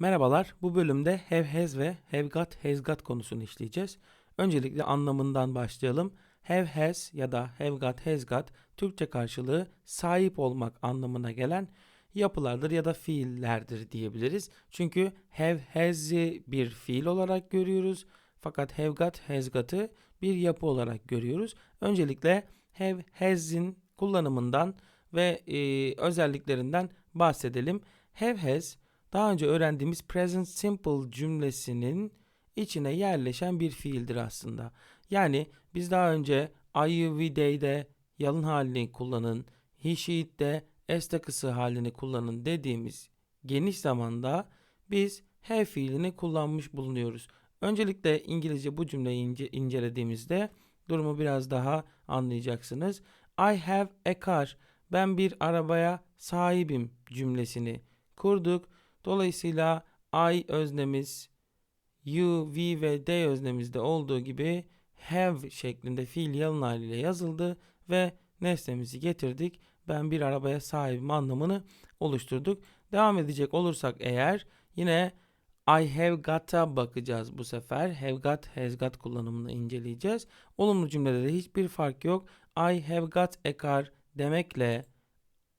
Merhabalar, bu bölümde have has ve have got has got konusunu işleyeceğiz. Öncelikle anlamından başlayalım. Have has ya da have got has got Türkçe karşılığı sahip olmak anlamına gelen yapılardır ya da fiillerdir diyebiliriz. Çünkü have has'i bir fiil olarak görüyoruz. Fakat have got has got'ı bir yapı olarak görüyoruz. Öncelikle have has'in kullanımından ve e, özelliklerinden bahsedelim. Have has daha önce öğrendiğimiz present simple cümlesinin içine yerleşen bir fiildir aslında. Yani biz daha önce I, we, they'de yalın halini kullanın, he, she, it'de s takısı halini kullanın dediğimiz geniş zamanda biz have fiilini kullanmış bulunuyoruz. Öncelikle İngilizce bu cümleyi ince, incelediğimizde durumu biraz daha anlayacaksınız. I have a car. Ben bir arabaya sahibim cümlesini kurduk. Dolayısıyla I öznemiz you, we ve they öznemizde olduğu gibi have şeklinde fiil yalın haliyle yazıldı ve nesnemizi getirdik. Ben bir arabaya sahibim anlamını oluşturduk. Devam edecek olursak eğer yine I have got'a bakacağız bu sefer. Have got, has got kullanımını inceleyeceğiz. Olumlu cümlede de hiçbir fark yok. I have got a car demekle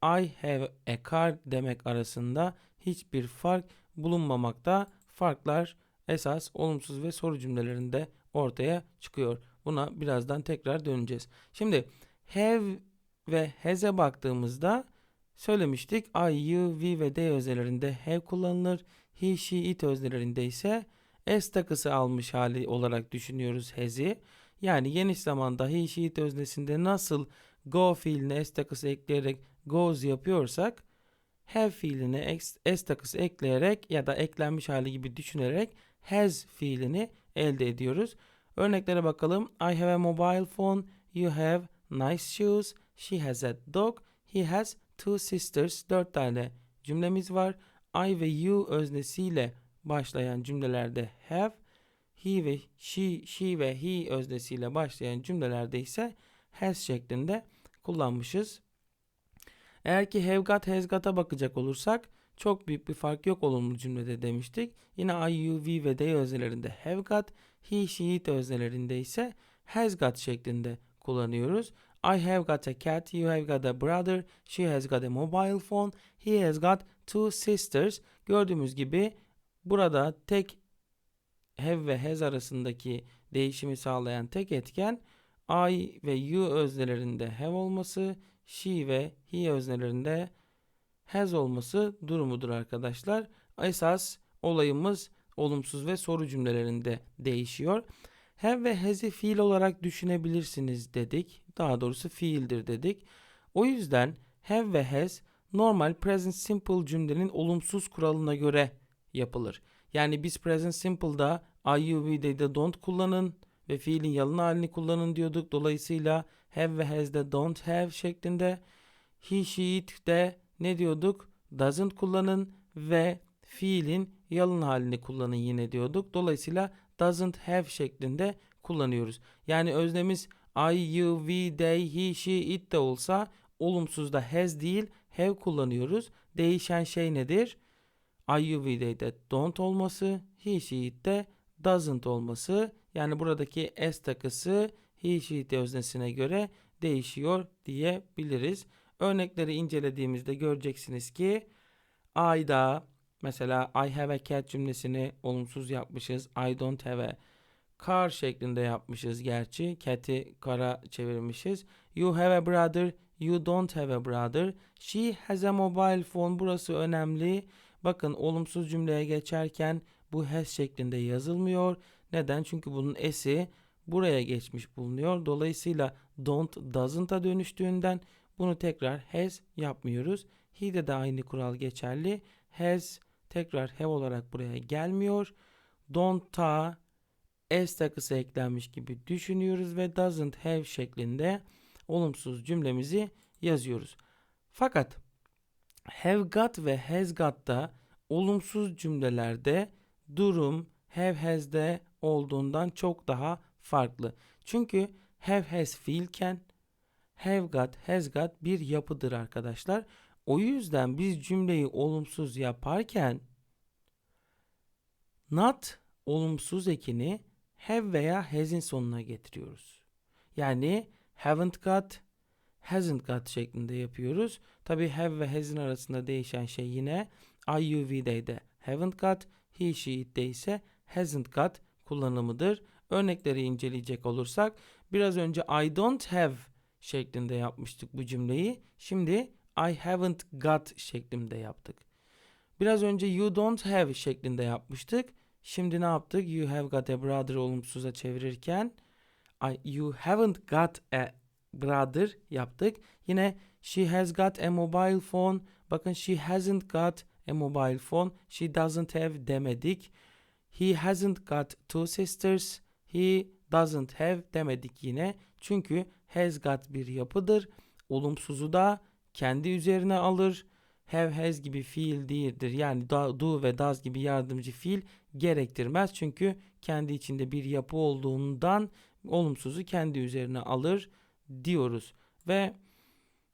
I have a car demek arasında hiçbir fark bulunmamakta. Farklar esas olumsuz ve soru cümlelerinde ortaya çıkıyor. Buna birazdan tekrar döneceğiz. Şimdi have ve has'e baktığımızda söylemiştik. I, you, we ve they özelerinde have kullanılır. He, she, it öznelerinde ise s takısı almış hali olarak düşünüyoruz has'i. Yani geniş zamanda he, she, it öznesinde nasıl go fiiline s takısı ekleyerek goes yapıyorsak have fiiline s takısı ekleyerek ya da eklenmiş hali gibi düşünerek has fiilini elde ediyoruz. Örneklere bakalım. I have a mobile phone. You have nice shoes. She has a dog. He has two sisters. Dört tane cümlemiz var. I ve you öznesiyle başlayan cümlelerde have. He ve she, she ve he öznesiyle başlayan cümlelerde ise has şeklinde kullanmışız. Eğer ki have got, has got'a bakacak olursak çok büyük bir fark yok olumlu cümlede demiştik. Yine I, you, we ve they öznelerinde have got, he, she, it öznelerinde ise has got şeklinde kullanıyoruz. I have got a cat, you have got a brother, she has got a mobile phone, he has got two sisters. Gördüğümüz gibi burada tek have ve has arasındaki değişimi sağlayan tek etken I ve you öznelerinde have olması, she ve he öznelerinde has olması durumudur arkadaşlar. Esas olayımız olumsuz ve soru cümlelerinde değişiyor. Have ve has'i fiil olarak düşünebilirsiniz dedik. Daha doğrusu fiildir dedik. O yüzden have ve has normal present simple cümlenin olumsuz kuralına göre yapılır. Yani biz present simple'da I, you, we, they'de don't kullanın ve fiilin yalın halini kullanın diyorduk. Dolayısıyla have ve has'de don't have şeklinde. He, she, it'de ne diyorduk? Doesn't kullanın ve fiilin yalın halini kullanın yine diyorduk. Dolayısıyla doesn't have şeklinde kullanıyoruz. Yani öznemiz I, you, we, they, he, she, it de olsa olumsuzda has değil have kullanıyoruz. Değişen şey nedir? I, you, we, they'de don't olması, he, she, it'te doesn't olması. Yani buradaki s takısı he, she, it öznesine göre değişiyor diyebiliriz. Örnekleri incelediğimizde göreceksiniz ki I'da mesela I have a cat cümlesini olumsuz yapmışız. I don't have a car şeklinde yapmışız gerçi. Cat'i kara çevirmişiz. You have a brother. You don't have a brother. She has a mobile phone. Burası önemli. Bakın olumsuz cümleye geçerken bu has şeklinde yazılmıyor. Neden? Çünkü bunun s'i buraya geçmiş bulunuyor. Dolayısıyla don't doesn't'a dönüştüğünden bunu tekrar has yapmıyoruz. He'de de aynı kural geçerli. Has tekrar have olarak buraya gelmiyor. Don't'a s takısı eklenmiş gibi düşünüyoruz ve doesn't have şeklinde olumsuz cümlemizi yazıyoruz. Fakat have got ve has got'ta olumsuz cümlelerde durum have has'de olduğundan çok daha farklı. Çünkü have has fiilken have got, has got bir yapıdır arkadaşlar. O yüzden biz cümleyi olumsuz yaparken Not olumsuz ekini have veya has'in sonuna getiriyoruz. Yani haven't got, hasn't got şeklinde yapıyoruz. Tabi have ve has'in arasında değişen şey yine IUV'de de haven't got, he, she, it'de ise hasn't got kullanımıdır. Örnekleri inceleyecek olursak biraz önce I don't have şeklinde yapmıştık bu cümleyi. Şimdi I haven't got şeklinde yaptık. Biraz önce you don't have şeklinde yapmıştık. Şimdi ne yaptık? You have got a brother olumsuza çevirirken I, you haven't got a brother yaptık. Yine she has got a mobile phone. Bakın she hasn't got a mobile phone. She doesn't have demedik. He hasn't got two sisters. He doesn't have demedik yine. Çünkü has got bir yapıdır. Olumsuzu da kendi üzerine alır. Have has gibi fiil değildir. Yani do ve does gibi yardımcı fiil gerektirmez. Çünkü kendi içinde bir yapı olduğundan olumsuzu kendi üzerine alır diyoruz. Ve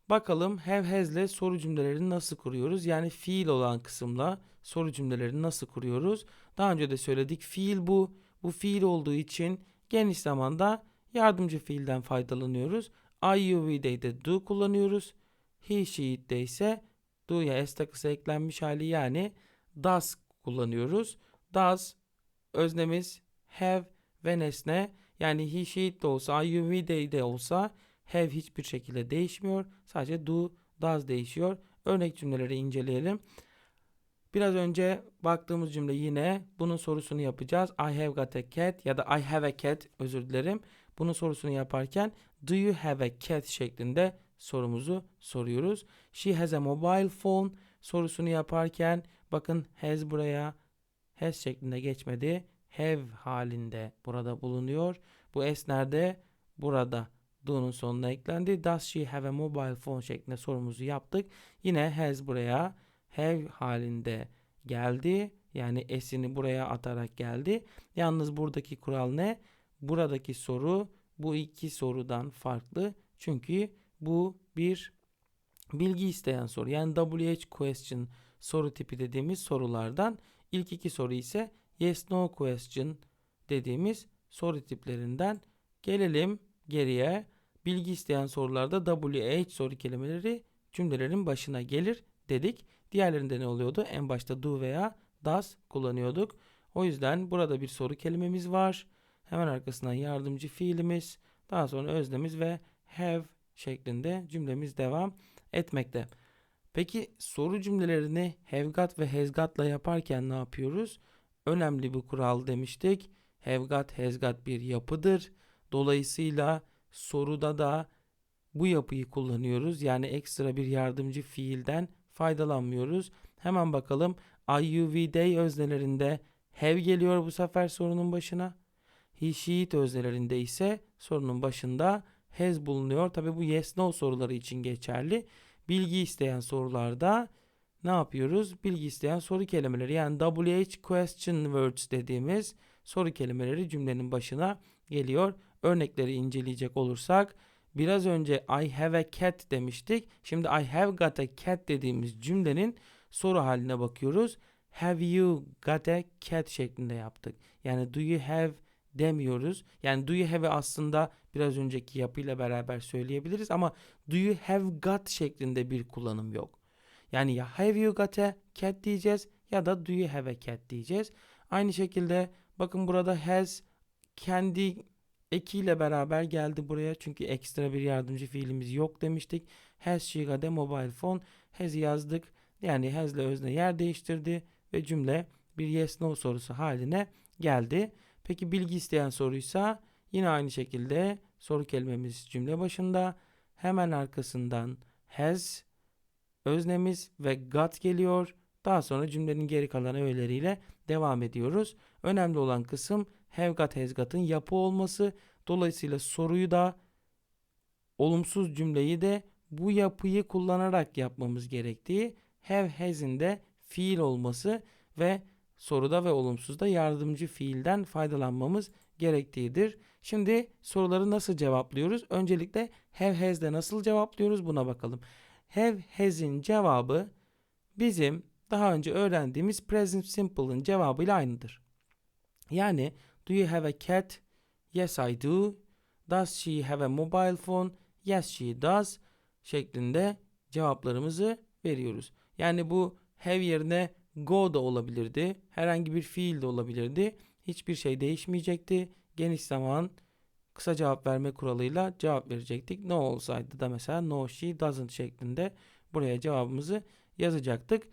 bakalım have has ile soru cümlelerini nasıl kuruyoruz? Yani fiil olan kısımla soru cümlelerini nasıl kuruyoruz? Daha önce de söyledik. Fiil bu. Bu fiil olduğu için geniş zamanda yardımcı fiilden faydalanıyoruz. IUV'de de do kullanıyoruz. He, she, it'de ise do'ya s takısı eklenmiş hali yani does kullanıyoruz. Does öznemiz have ve nesne yani he, she, de olsa IUV'de de olsa have hiçbir şekilde değişmiyor. Sadece do, does değişiyor. Örnek cümleleri inceleyelim. Biraz önce baktığımız cümle yine bunun sorusunu yapacağız. I have got a cat ya da I have a cat özür dilerim. Bunun sorusunu yaparken do you have a cat şeklinde sorumuzu soruyoruz. She has a mobile phone sorusunu yaparken bakın has buraya has şeklinde geçmedi. Have halinde burada bulunuyor. Bu s nerede? Burada. Do'nun sonuna eklendi. Does she have a mobile phone şeklinde sorumuzu yaptık. Yine has buraya have halinde geldi. Yani s'ini buraya atarak geldi. Yalnız buradaki kural ne? Buradaki soru bu iki sorudan farklı. Çünkü bu bir bilgi isteyen soru. Yani WH question soru tipi dediğimiz sorulardan. İlk iki soru ise yes no question dediğimiz soru tiplerinden. Gelelim geriye. Bilgi isteyen sorularda WH soru kelimeleri cümlelerin başına gelir dedik. Diğerlerinde ne oluyordu? En başta do veya does kullanıyorduk. O yüzden burada bir soru kelimemiz var. Hemen arkasından yardımcı fiilimiz, daha sonra öznemiz ve have şeklinde cümlemiz devam etmekte. Peki soru cümlelerini have got ve has got'la yaparken ne yapıyoruz? Önemli bir kural demiştik. Have got, has got bir yapıdır. Dolayısıyla soruda da bu yapıyı kullanıyoruz. Yani ekstra bir yardımcı fiilden faydalanmıyoruz. Hemen bakalım. IUV day öznelerinde have geliyor bu sefer sorunun başına. He, she, it öznelerinde ise sorunun başında has bulunuyor. Tabi bu yes no soruları için geçerli. Bilgi isteyen sorularda ne yapıyoruz? Bilgi isteyen soru kelimeleri yani WH question words dediğimiz soru kelimeleri cümlenin başına geliyor. Örnekleri inceleyecek olursak biraz önce I have a cat demiştik. Şimdi I have got a cat dediğimiz cümlenin soru haline bakıyoruz. Have you got a cat şeklinde yaptık. Yani do you have demiyoruz. Yani do you have'ı aslında biraz önceki yapıyla beraber söyleyebiliriz ama do you have got şeklinde bir kullanım yok. Yani ya have you got a cat diyeceğiz ya da do you have a cat diyeceğiz. Aynı şekilde bakın burada has kendi ekiyle beraber geldi buraya. Çünkü ekstra bir yardımcı fiilimiz yok demiştik. Has she got a mobile phone? Has yazdık. Yani has ile özne yer değiştirdi ve cümle bir yes no sorusu haline geldi. Peki bilgi isteyen soruysa yine aynı şekilde soru kelimemiz cümle başında. Hemen arkasından has öznemiz ve got geliyor. Daha sonra cümlenin geri kalan öğeleriyle devam ediyoruz. Önemli olan kısım has got'ın yapı olması. Dolayısıyla soruyu da olumsuz cümleyi de bu yapıyı kullanarak yapmamız gerektiği have has'in de fiil olması ve soruda ve olumsuzda yardımcı fiilden faydalanmamız gerektiğidir. Şimdi soruları nasıl cevaplıyoruz? Öncelikle have has'de nasıl cevaplıyoruz buna bakalım. Have has'in cevabı bizim daha önce öğrendiğimiz present simple'ın cevabıyla aynıdır. Yani do you have a cat? Yes I do. Does she have a mobile phone? Yes she does şeklinde cevaplarımızı veriyoruz. Yani bu have yerine go da olabilirdi. Herhangi bir fiil de olabilirdi. Hiçbir şey değişmeyecekti. Geniş zaman kısa cevap verme kuralıyla cevap verecektik. No olsaydı da mesela no she doesn't şeklinde buraya cevabımızı yazacaktık.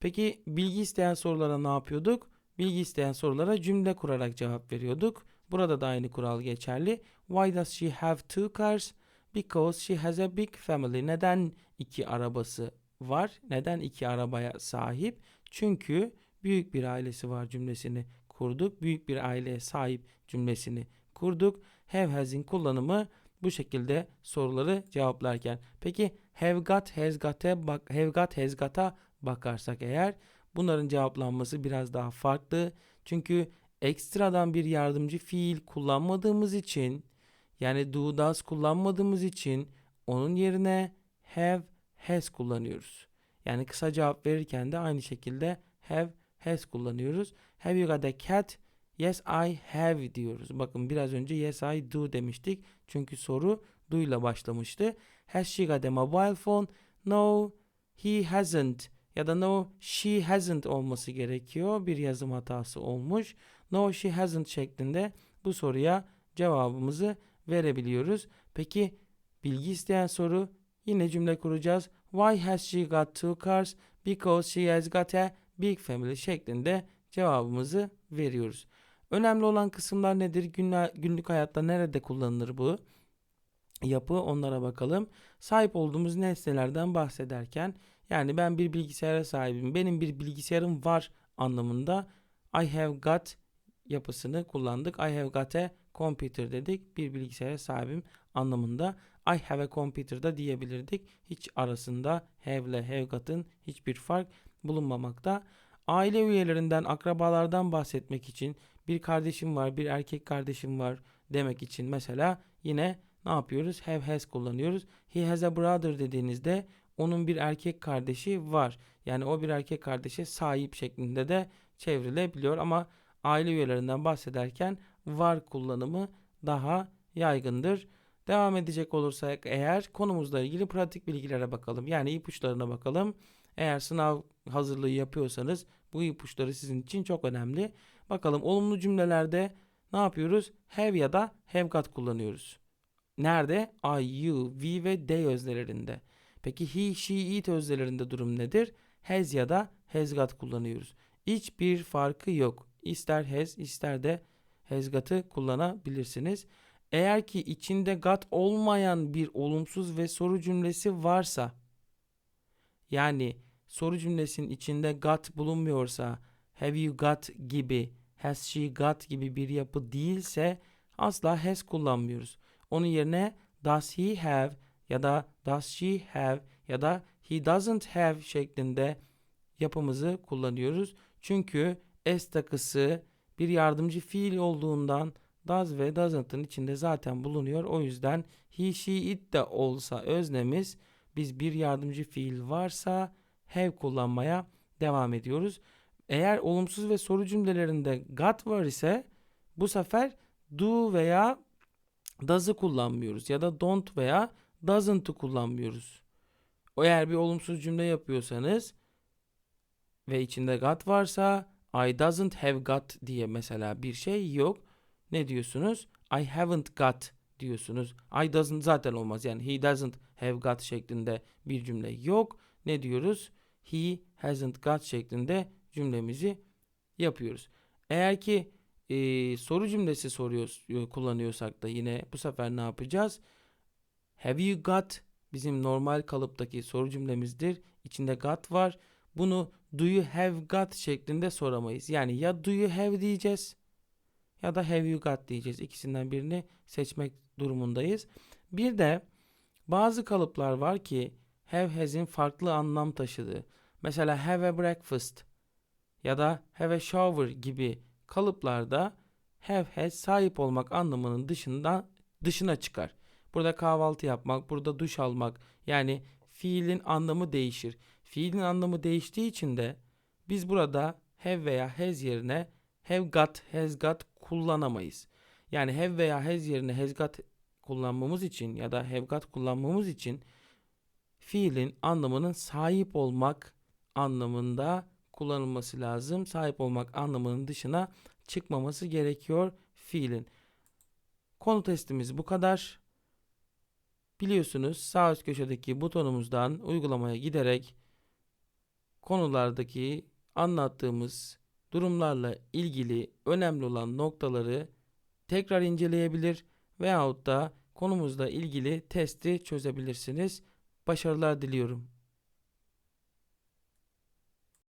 Peki bilgi isteyen sorulara ne yapıyorduk? Bilgi isteyen sorulara cümle kurarak cevap veriyorduk. Burada da aynı kural geçerli. Why does she have two cars? Because she has a big family. Neden iki arabası var? Neden iki arabaya sahip? Çünkü büyük bir ailesi var cümlesini kurduk. Büyük bir aileye sahip cümlesini kurduk. Have has'in kullanımı bu şekilde soruları cevaplarken. Peki have got, has got'a bak, have got, has got'a bakarsak eğer bunların cevaplanması biraz daha farklı. Çünkü ekstradan bir yardımcı fiil kullanmadığımız için yani do does kullanmadığımız için onun yerine have has kullanıyoruz. Yani kısa cevap verirken de aynı şekilde have has kullanıyoruz. Have you got a cat? Yes I have diyoruz. Bakın biraz önce yes I do demiştik. Çünkü soru do ile başlamıştı. Has she got a mobile phone? No, he hasn't ya da no she hasn't olması gerekiyor. Bir yazım hatası olmuş. No she hasn't şeklinde bu soruya cevabımızı verebiliyoruz. Peki bilgi isteyen soru yine cümle kuracağız. Why has she got two cars? Because she has got a big family şeklinde cevabımızı veriyoruz. Önemli olan kısımlar nedir? Günlük hayatta nerede kullanılır bu? Yapı onlara bakalım. Sahip olduğumuz nesnelerden bahsederken yani ben bir bilgisayara sahibim. Benim bir bilgisayarım var anlamında I have got yapısını kullandık. I have got a computer dedik. Bir bilgisayara sahibim anlamında. I have a computer da diyebilirdik. Hiç arasında have ile have got'ın hiçbir fark bulunmamakta. Aile üyelerinden, akrabalardan bahsetmek için bir kardeşim var, bir erkek kardeşim var demek için mesela yine ne yapıyoruz? Have has kullanıyoruz. He has a brother dediğinizde onun bir erkek kardeşi var. Yani o bir erkek kardeşe sahip şeklinde de çevrilebiliyor ama aile üyelerinden bahsederken var kullanımı daha yaygındır. Devam edecek olursak eğer konumuzla ilgili pratik bilgilere bakalım. Yani ipuçlarına bakalım. Eğer sınav hazırlığı yapıyorsanız bu ipuçları sizin için çok önemli. Bakalım olumlu cümlelerde ne yapıyoruz? Have ya da have got kullanıyoruz. Nerede? I, you, we ve they öznelerinde. Peki he, she, it öznelerinde durum nedir? Has ya da has got kullanıyoruz. Hiçbir farkı yok. İster has ister de has got'ı kullanabilirsiniz. Eğer ki içinde got olmayan bir olumsuz ve soru cümlesi varsa yani soru cümlesinin içinde got bulunmuyorsa have you got gibi has she got gibi bir yapı değilse asla has kullanmıyoruz. Onun yerine does he have ya da does she have ya da he doesn't have şeklinde yapımızı kullanıyoruz. Çünkü s takısı bir yardımcı fiil olduğundan does ve doesn't'ın içinde zaten bulunuyor. O yüzden he, she, it de olsa öznemiz biz bir yardımcı fiil varsa have kullanmaya devam ediyoruz. Eğer olumsuz ve soru cümlelerinde got var ise bu sefer do veya does'ı kullanmıyoruz ya da don't veya doesn't'ı kullanmıyoruz. Eğer bir olumsuz cümle yapıyorsanız ve içinde got varsa I doesn't have got diye mesela bir şey yok. Ne diyorsunuz? I haven't got diyorsunuz. I doesn't zaten olmaz. Yani he doesn't have got şeklinde bir cümle yok. Ne diyoruz? He hasn't got şeklinde cümlemizi yapıyoruz. Eğer ki e, soru cümlesi soruyoruz, e, kullanıyorsak da yine bu sefer ne yapacağız? Have you got bizim normal kalıptaki soru cümlemizdir. İçinde got var. Bunu do you have got şeklinde soramayız. Yani ya do you have diyeceğiz ya da have you got diyeceğiz. İkisinden birini seçmek durumundayız. Bir de bazı kalıplar var ki have has'in farklı anlam taşıdığı. Mesela have a breakfast ya da have a shower gibi kalıplarda have has sahip olmak anlamının dışında dışına çıkar. Burada kahvaltı yapmak, burada duş almak yani fiilin anlamı değişir. Fiilin anlamı değiştiği için de biz burada have veya has yerine have got, has got kullanamayız. Yani have veya has yerine has got kullanmamız için ya da have got kullanmamız için fiilin anlamının sahip olmak anlamında kullanılması lazım. Sahip olmak anlamının dışına çıkmaması gerekiyor fiilin. Konu testimiz bu kadar. Biliyorsunuz sağ üst köşedeki butonumuzdan uygulamaya giderek konulardaki anlattığımız durumlarla ilgili önemli olan noktaları tekrar inceleyebilir veyahut da konumuzla ilgili testi çözebilirsiniz. Başarılar diliyorum.